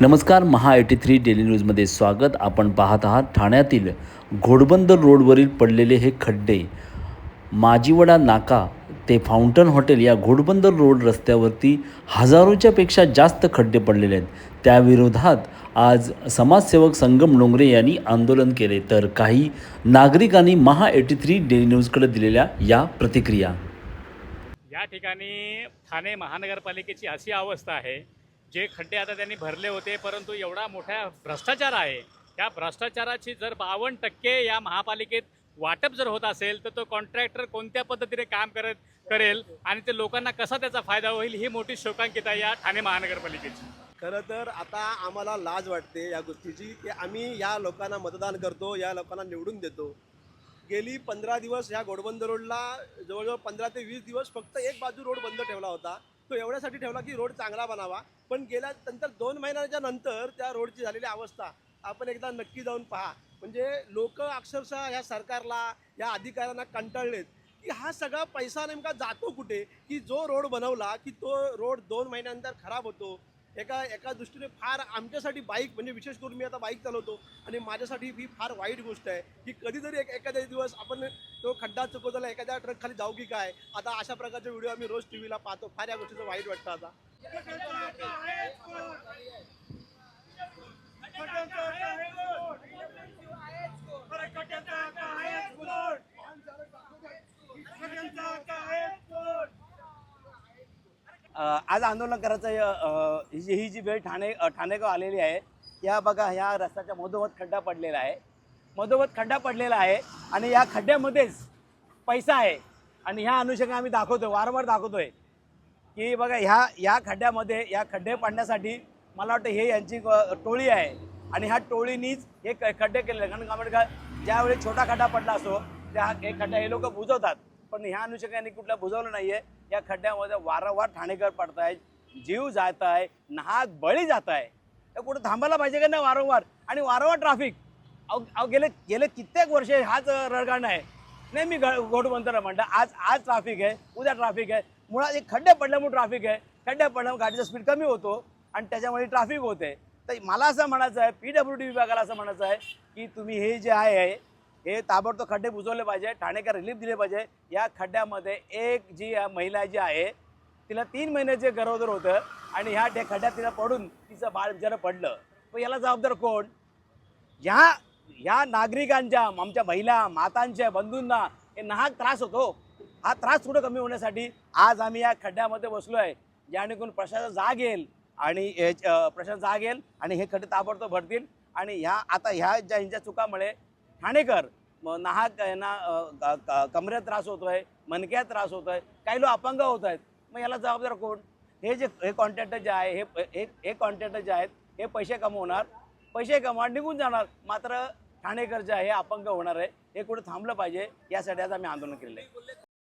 नमस्कार महा eighty three daily न्यूजमध्ये स्वागत. आपण पाहत आहात ठाण्यातील घोडबंदर रोडवरील पडलेले हे खड्डे. माजीवडा नाका ते फाउंटन हॉटेल या घोडबंदर रोड रस्त्यावरती हजारोच्या पेक्षा जास्त खड्डे पडलेले आहेत. त्याविरोधात आज समाजसेवक संगम डोंगरे यांनी आंदोलन केले. तर काही नागरिकांनी महा एटी थ्री डेली न्यूजकडे दिलेल्या या प्रतिक्रिया. या ठिकाणी ठाणे महानगरपालिकेची अशी अवस्था आहे जे खड्डे आता त्यांनी भरले होते परंतु एवढा मोठा भ्रष्टाचार आहे. त्या भ्रष्टाचाराची जर बावन्न टक्के या महापालिकेत वाटप जर होत असेल तर तो कॉन्ट्रॅक्टर कोणत्या पद्धतीने काम करत करेल आणि ते लोकांना कसा त्याचा फायदा होईल ही मोठी शोकांकित आहे या ठाणे महानगरपालिकेची. खरं तर आता आम्हाला लाज वाटते या गोष्टीची की आम्ही या लोकांना मतदान करतो या लोकांना निवडून देतो. गेली पंधरा दिवस ह्या घोडबंद रोडला जवळजवळ पंधरा ते वीस दिवस फक्त एक बाजू रोड बंद ठेवला होता. तो एवढ्यासाठी ठेवला की रोड चांगला बनावा. पण गेल्या नंतर दोन महिन्याच्या नंतर त्या रोडची झालेली अवस्था आपण एकदा नक्की जाऊन पहा. म्हणजे लोक अक्षरशः या सरकारला या अधिकाऱ्यांना कंटाळलेत की हा सगळा पैसा नेमका जातो कुठे? की जो रोड बनवला की तो रोड दोन महिन्यानंतर खराब होतो? एका एका दृष्टीने फार आमच्यासाठी बाईक म्हणजे विशेष करून मी आता बाईक चालवतो आणि माझ्यासाठी ही फार वाईट गोष्ट आहे की कधीतरी एक एखाद्या दिवस आपण तो खड्डा चुकवताना एखाद्या ट्रक खाली जाऊ की काय? आता अशा प्रकारचे व्हिडिओ आम्ही रोज टी व्हीला पाहतो. फार या गोष्टीचं वाईट वाटतं आता. आज आंदोलन करायचं ही जी ही जी वेळ ठाणे ठाणेगाव आलेली आहे या बघा ह्या रस्त्याच्या मधोमध खड्डा पडलेला आहे. मधोमध खड्डा पडलेला आहे आणि या खड्ड्यामध्येच पैसा आहे. आणि ह्या अनुषंगाने आम्ही दाखवतोय वारंवार दाखवतोय की बघा ह्या या खड्ड्यामध्ये या खड्डे पाडण्यासाठी मला वाटतं हे यांची टोळी आहे. आणि ह्या टोळीनीच हे क- खड्डे केलेले कारण का ज्यावेळी छोटा खड्डा पडला असतो त्या हे खड्डा हे लोक बुजवतात. पण ह्या अनुषंगाने कुठला बुजवलं नाहीये. या खड्ड्यामध्ये वारंवार ठाणेकर पडत आहेत जीव जात आहे नाहक बळी जात आहे तर कुठं थांबायला पाहिजे का नाही वारंवार? आणि वारंवार ट्राफिक अहो अहो गेले गेले कित्येक वर्ष हाच रडगाणं आहे. नाही मी घोडबंदर म्हणतं आज आज ट्राफिक आहे उद्या ट्राफिक आहे. मुळात एक खड्डे पडल्यामुळे ट्राफिक आहे. खड्डे पडल्यामुळे गाडीचा स्पीड कमी होतो आणि त्याच्यामुळे ट्राफिक होते. तर मला असं म्हणायचं आहे पी डब्ल्यू डी विभागाला असं म्हणायचं आहे की तुम्ही हे जे आहे हे ताबडतोब खड्डे बुजवले पाहिजे ठाणेकर रिलीफ दिले पाहिजे. या खड्ड्यामध्ये एक जी महिला जी आहे तिला तीन महिन्याचे गरोदर होतं आणि ह्या त्या खड्ड्यात तिला पडून तिचं बाळ बिचारं पडलं. पण याला जबाबदार कोण? ह्या ह्या नागरिकांच्या आमच्या महिला मातांच्या बंधूंना हे नाहक त्रास होतो. हा त्रास थोडं कमी होण्यासाठी? आज आम्ही या खड्ड्यामध्ये बसलो आहे जेणेकरून प्रशासन जाग येईल आणि प्रशासन जाग येईल आणि हे खड्डे ताबडतोब भरतील. आणि ह्या आता ह्या ज्या चुकामुळे ठाणेकर. म- नाहक यांना अ, क- कमरेत त्रास होतो आहे मनक्यात त्रास होतोय काही लोक अपंग होत आहेत. मग याला जबाबदार कोण? हे जे हे कॉन्ट्रॅक्टर जे आहे हे हे हे कॉन्ट्रॅक्टर जे आहेत हे पैसे कमवणार. पैसे कमवणार निघून जाणार. मात्र ठाणेकर जे आहे हे अपंग होणार आहे. हे कुठे थांबलं पाहिजे यासाठी आज आम्ही आंदोलन केलेलं आहे.